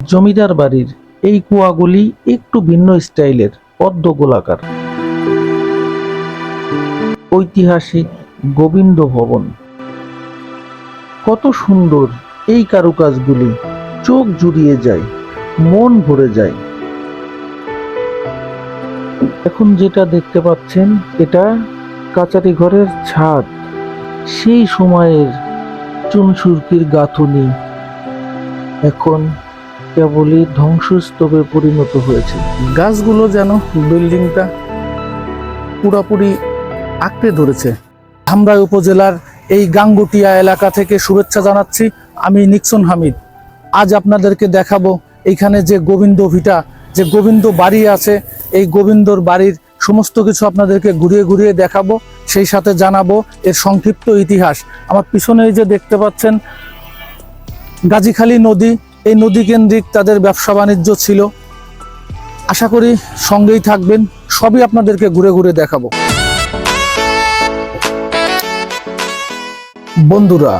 জমিদার বাড়ির এই কুয়াগুলি একটু ভিন্ন স্টাইলের, পদ্ম গোলাকার। ঐতিহাসিক গোবিন্দ ভবন। কত সুন্দর এই কারুকাজগুলি চোখ জুড়িয়ে যায়, মন ভরে যায়। এখন যেটা দেখতে পাচ্ছেন, এটা কাচারি ঘরের ছাদ। সেই সময়ের চুনসুরকির গাঁথুনি এখন কেবলই ধ্বংসস্তূপে পরিণত হয়েছে। গাছগুলো যেন বিল্ডিংটা পুরাপুরি আঁকড়ে ধরেছে। ধামরাই উপজেলার এই গাঙ্গুটিয়া এলাকা থেকে শুভেচ্ছা জানাচ্ছি আমি নিক্সন হামিদ। আজ আপনাদেরকে দেখাবো এইখানে যে গোবিন্দ ভিটা, যে গোবিন্দ বাড়ি আছে, এই গোবিন্দর বাড়ির সমস্ত কিছু আপনাদেরকে ঘুরিয়ে ঘুরিয়ে দেখাবো, সেই সাথে জানাব এর সংক্ষিপ্ত ইতিহাস। আমার পিছনে এই যে দেখতে পাচ্ছেন, গাজীখালী নদী, এই নদী কেন্দ্রিক তাদের ব্যবসা বাণিজ্য ছিল। আশা করি সঙ্গেই থাকবেন, সবই আপনাদেরকে ঘুরে ঘুরে দেখাবো। বন্ধুরা,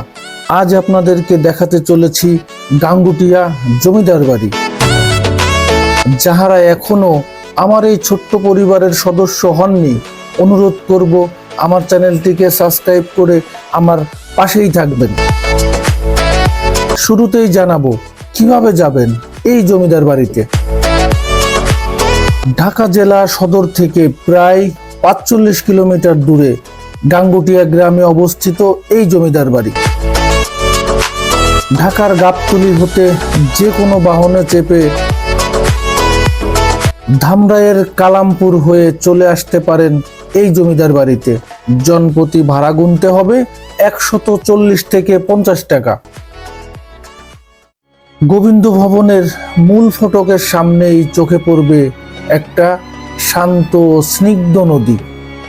আজ আপনাদেরকে দেখাতে চলেছি গাঙ্গুটিয়া জমিদার বাড়ি। যাহারা এখনও আমার এই ছোট্ট পরিবারের সদস্য হননি। অনুরোধ করব আমার চ্যানেলটিকে সাবস্ক্রাইব করে আমার পাশেই থাকবেন। শুরুতেই জানাব, কীভাবে যাবেন এই জমিদার বাড়িতে? ঢাকা জেলা সদর থেকে প্রায় পাঁচচল্লিশ কিলোমিটার দূরে ডাঙ্গুটিয়া গ্রামে অবস্থিত এই জমিদার বাড়ি। ঢাকার গাবতলি হতে যে কোনো বাহনে চেপে ধামরাইয়ের কালামপুর হয়ে চলে আসতে পারেন এই জমিদার বাড়িতে। জনপ্রতি ভাড়া গুনতে হবে একশত চল্লিশ থেকে পঞ্চাশ টাকা। গোবিন্দ ভবনের মূল ফটকের সামনেই চোখে পড়বে একটা শান্ত স্নিগ্ধ নদী।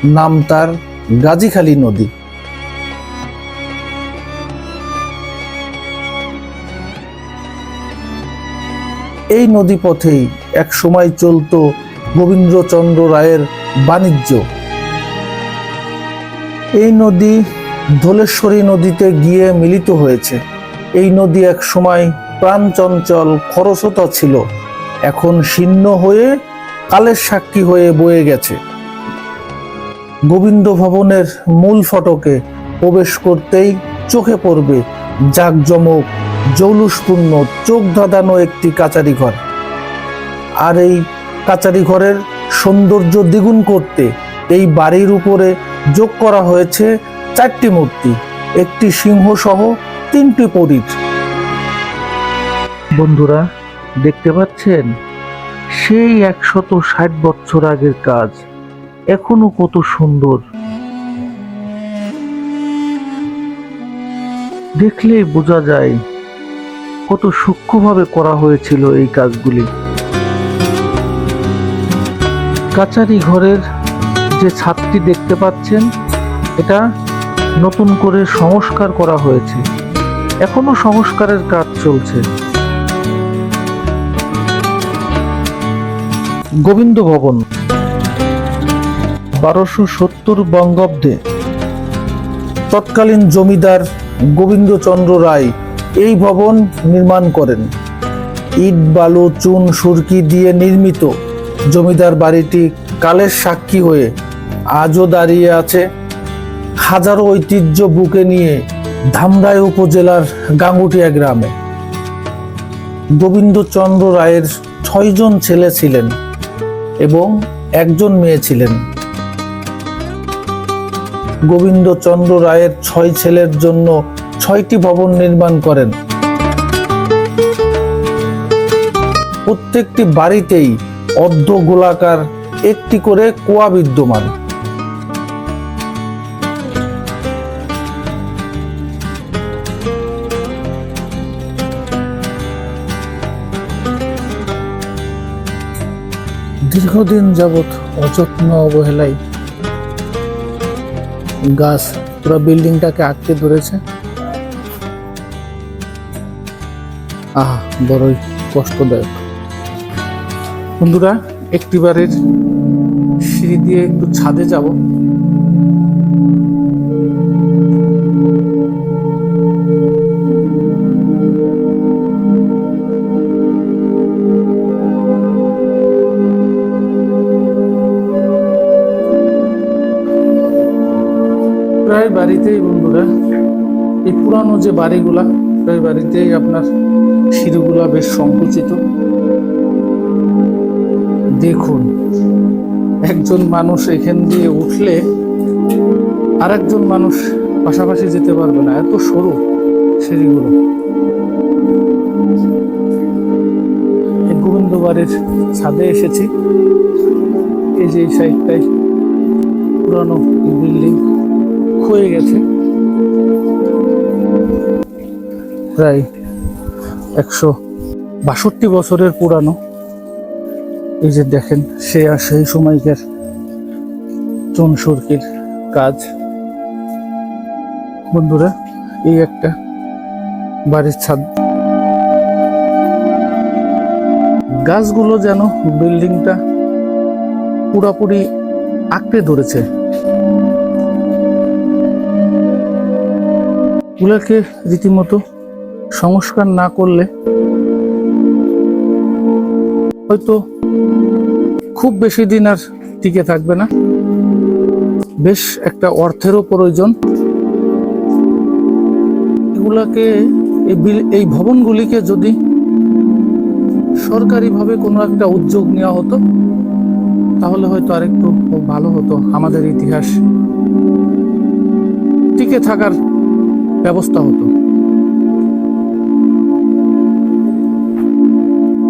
নাম তার গাজীখালী নদী। এই নদী পথেই এক সময় চলতো গোবিন্দচন্দ্র রায়ের বাণিজ্য। এই নদী ধলেশ্বরী নদীতে গিয়ে মিলিত হয়েছে। এই নদী এক সময় প্রাণচঞ্চল খরস্রোতা ছিল। এখন শীর্ণ হয়ে কালের সাক্ষী হয়ে বয়ে গেছে। গোবিন্দ ভবনের মূল ফটকে প্রবেশ করতেই চোখে পড়বে জাঁকজমক জৌলুসপূর্ণ চোখ ধাঁধানো একটি কাচারি ঘর আর এই কাচারি ঘরের সৌন্দর্য দ্বিগুণ করতে এই বাড়ির উপরে যোগ করা হয়েছে চারটি মূর্তি, একটি সিংহ সহ তিনটি পরীর। বন্ধুরা, দেখতে পাচ্ছেন? সেই একশত ষাট বছর আগের কাজ। এখনও কত সুন্দর। দেখলেই বোঝা যায় কত সূক্ষ্মভাবে করা হয়েছিল এই কাজগুলি। কাচারি ঘরের যে ছাদটি দেখতে পাচ্ছেন, এটা নতুন করে সংস্কার করা হয়েছে। এখনও সংস্কারের কাজ চলছে। গোবিন্দ ভবন, বারোশো সত্তর বঙ্গাব্দে। তৎকালীন জমিদার গোবিন্দচন্দ্র রায় এই ভবন নির্মাণ করেন। ইট, বালু, চুন, সুরকি দিয়ে নির্মিত। জমিদার বাড়িটি কালের সাক্ষী হয়ে আজও দাঁড়িয়ে আছে। হাজারো ঐতিহ্য বুকে নিয়ে ধামরাই উপজেলার গাঙ্গুটিয়া গ্রামে। গোবিন্দচন্দ্র রায়ের ছয়জন ছেলে ছিলেন এবং একজন মেয়ে ছিলেন। গোবিন্দচন্দ্র রায়ের ছয় ছেলের জন্য ছয়টি ভবন নির্মাণ করেন। প্রত্যেকটি বাড়িতেই অর্ধ গোলাকার, একটি করে কুয়া বিদ্যমান। দীর্ঘদিন যাবৎ অযত্ন অবহেলায় গাছ পুরো বিল্ডিংটাকে আটকে ধরেছে। আহ, বড়ই কষ্টদায়ক। বন্ধুরা একটি বারের সিঁড়ি দিয়ে একটু ছাদে যাব। প্রায় বাড়িতেই বন্ধুরা, এই পুরানো যে বাড়িগুলা, প্রায় বাড়িতেই আপনার সিঁড়িগুলা বেশ সংকুচিত। দেখুন, একজন মানুষ এখান দিয়ে উঠলে আর একজন মানুষ পাশাপাশি যেতে পারবে না। এত সরু সিঁড়িগুলো গোবিন্দ বাড়ির ছাদে এসেছি। এই যে এই সাইডটাই পুরানো বিল্ডিং ক্ষয়ে গেছে। প্রায় একশো বাষট্টি বছরের পুরানো। এই যে দেখেন, সে আর সেই সময়কার চুন সুরকির কাজ। বন্ধুরা, এই একটা বাড়ির ছাদ। গাছগুলো যেন বিল্ডিংটা পুরাপুরি আঁকড়ে ধরেছে। রীতিমতো সংস্কার না করলে হয়তো খুব বেশি দিন আর টিকে থাকবে না। বেশ একটা অর্থেরও প্রয়োজন। এগুলাকে, এই ভবনগুলিকে যদি সরকারিভাবে কোনো একটা উদ্যোগ নেওয়া হতো, তাহলে হয়তো আরেকটু খুব ভালো হতো আমাদের ইতিহাস। টিকে থাকার ব্যবস্থা হতো।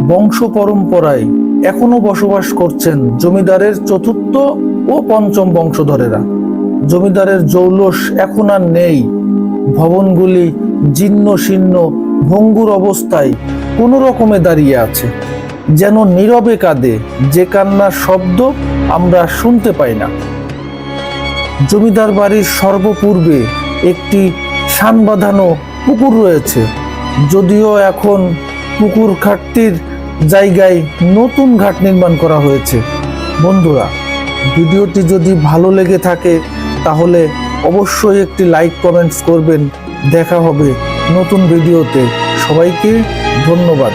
বংশ পরম্পরায় এখনও বসবাস করছেন জমিদারের চতুর্থ ও পঞ্চম বংশধরেরা। জমিদারের জৌলস এখন আর নেই। ভবনগুলি জীর্ণ শীর্ণ ভঙ্গুর অবস্থায় কোনো রকমে দাঁড়িয়ে আছে। যেন নীরবে কাঁদে, যে কান্নার শব্দ আমরা শুনতে পাই না। জমিদার বাড়ির সর্বপূর্বে একটি শান বাঁধানো পুকুর রয়েছে। যদিও এখন পুকুর ঘাটটির জায়গায় নতুন ঘাট নির্মাণ করা হয়েছে। বন্ধুরা, ভিডিওটি যদি ভালো লেগে থাকে, তাহলে অবশ্যই একটি লাইক, কমেন্টস করবেন। দেখা হবে নতুন ভিডিওতে। সবাইকে ধন্যবাদ।